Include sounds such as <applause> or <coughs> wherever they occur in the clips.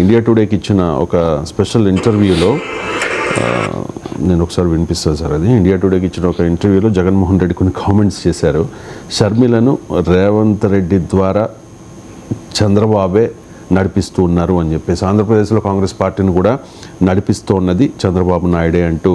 India టుడేకి ఇచ్చిన ఒక special ఇంటర్వ్యూలో నేను ఒకసారి వినిపిస్తాను సార్ అది. ఇండియా టుడేకి ఇచ్చిన ఒక ఇంటర్వ్యూలో జగన్మోహన్ రెడ్డి కొన్ని కామెంట్స్ చేశారు. షర్మిలను రేవంత్ రెడ్డి ద్వారా చంద్రబాబే నడిపిస్తూ ఉన్నారు అని చెప్పేసి ఆంధ్రప్రదేశ్లో కాంగ్రెస్ పార్టీని కూడా నడిపిస్తూ ఉన్నది చంద్రబాబు నాయుడే అంటూ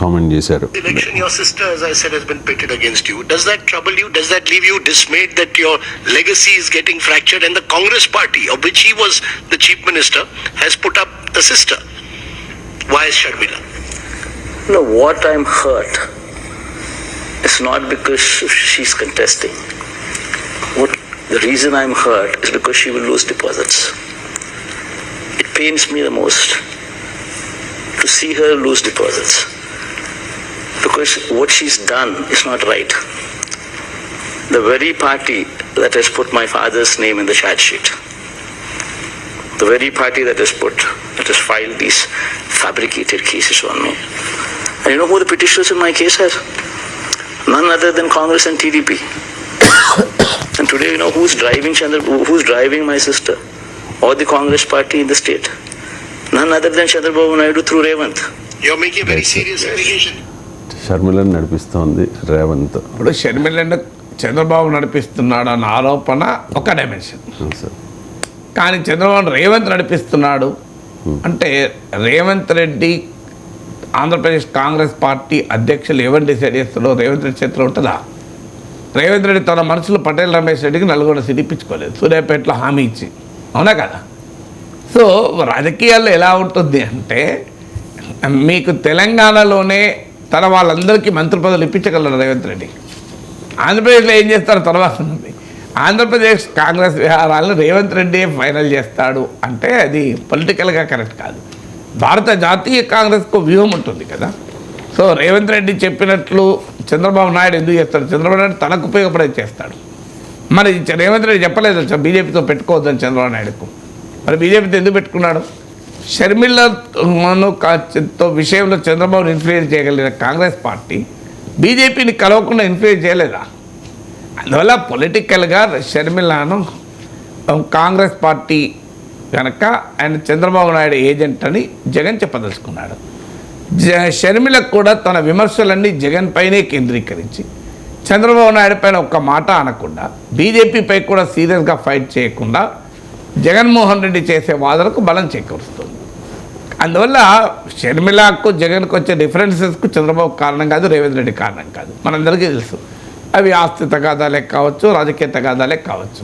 కామెంట్ చేశారు election, your sister, as I said, has been pitted against you. Does that trouble you? Does that leave you dismayed that your legacy is getting fractured and the Congress party, of which he was the chief minister, has put up the sister? Why is Sharmila? No, what I'm hurt is not because she's contesting. What the reason I'm hurt is because she will lose deposits. It pains me the most to see her lose deposits because what she's done is not right. The very party that has put my father's name in the charge sheet, the very party that has put, that has filed these fabricated cases on me. And you know who the petitioners in my case are? None other than Congress and TDP. <coughs> and today, you know who's driving Chandra, who's driving my sister or the Congress party in the state? None other than Chandrababu Naidu through Revant. You're making a very serious allegation. షర్మిలను నడిపిస్తోంది Revanth. ఇప్పుడు షర్మిలను చంద్రబాబు నడిపిస్తున్నాడు అన్న ఆరోపణ ఒక dimension కానీ చంద్రబాబు రేవంత్ నడిపిస్తున్నాడు అంటే Revanth Reddy Andhra Pradesh Congress party అధ్యక్షులు ఎవరు డిసైడ్ చేస్తారో రేవంత్ రెడ్డి చేతిలో ఉంటుందా? రేవంత్ రెడ్డి తన మనసులో పటేల్ రమేష్ రెడ్డికి నల్గొండ సిటీ ఇప్పించుకోలేదు సూర్యాపేటలో హామీ ఇచ్చి. అవునా కదా? సో రాజకీయాల్లో ఎలా ఉంటుంది అంటే మీకు తెలంగాణలోనే తన వాళ్ళందరికీ మంత్రి పదవులు ఇప్పించగలరు రేవంత్ రెడ్డి. ఆంధ్రప్రదేశ్లో ఏం చేస్తారో తర్వాత ఉంది. ఆంధ్రప్రదేశ్ కాంగ్రెస్ వ్యవహారాలను రేవంత్ రెడ్డి ఫైనల్ చేస్తాడు అంటే అది పొలిటికల్గా కరెక్ట్ కాదు. భారత జాతీయ కాంగ్రెస్కు వ్యూహం ఉంటుంది కదా. సో రేవంత్ రెడ్డి చెప్పినట్లు చంద్రబాబు నాయుడు ఎందుకు చేస్తాడు? చంద్రబాబు నాయుడు తనకు ఉపయోగపడేది చేస్తాడు. మరి రేవంత్ రెడ్డి చెప్పలేదు బీజేపీతో పెట్టుకోవద్దని చంద్రబాబు నాయుడుకు. మరి బీజేపీతో ఎందుకు పెట్టుకున్నాడు? షర్మిలను విషయంలో చంద్రబాబును ఇన్ఫ్లుయెన్స్ చేయగలిగిన కాంగ్రెస్ పార్టీ బీజేపీని కలవకుండా ఇన్ఫ్లుయెన్స్ చేయలేదా? అందువల్ల పొలిటికల్గా షర్మిలను కాంగ్రెస్ పార్టీ కనుక ఆయన చంద్రబాబు నాయుడు ఏజెంట్ అని జగన్ చెప్పదలుచుకున్నాడు. జ షర్మిలకు కూడా తన విమర్శలన్నీ జగన్ పైనే కేంద్రీకరించి చంద్రబాబు నాయుడు పైన ఒక్క మాట అనకుండా బీజేపీపై కూడా సీరియస్గా ఫైట్ చేయకుండా జగన్మోహన్ రెడ్డి చేసే వాదనకు బలం చేకూరుస్తుంది. అందువల్ల షర్మిలకు జగన్కు వచ్చే డిఫరెన్సెస్కు చంద్రబాబు కారణం కాదు రేవంత్ రెడ్డి కారణం కాదు. మనందరికీ తెలుసు. అవి ఆస్తి తగాదాలే కావచ్చు రాజకీయ తగాదాలే కావచ్చు.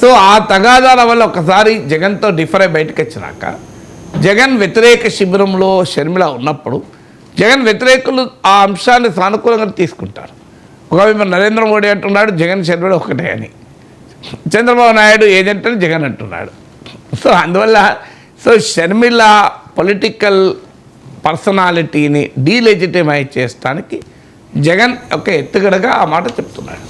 సో ఆ తగాదాల వల్ల ఒకసారి జగన్తో డిఫర్ అయి బయటకు వచ్చినాక జగన్ వ్యతిరేక శిబిరంలో షర్మిల ఉన్నప్పుడు జగన్ వ్యతిరేకులు ఆ అంశాన్ని సానుకూలంగా తీసుకుంటారు. ఒకవేళ నరేంద్ర మోడీ అంటున్నాడు జగన్ షర్మిల ఒకటే అని. చంద్రబాబు నాయుడు ఏజెంట్ అని జగన్ అంటున్నాడు. సో అందువల్ల సో షర్మిల పొలిటికల్ పర్సనాలిటీని డీలెజిటిమైజ్ చేస్తానికి జగన్ ఒక ఎత్తుగడగా ఆ మాట చెప్తున్నాడు.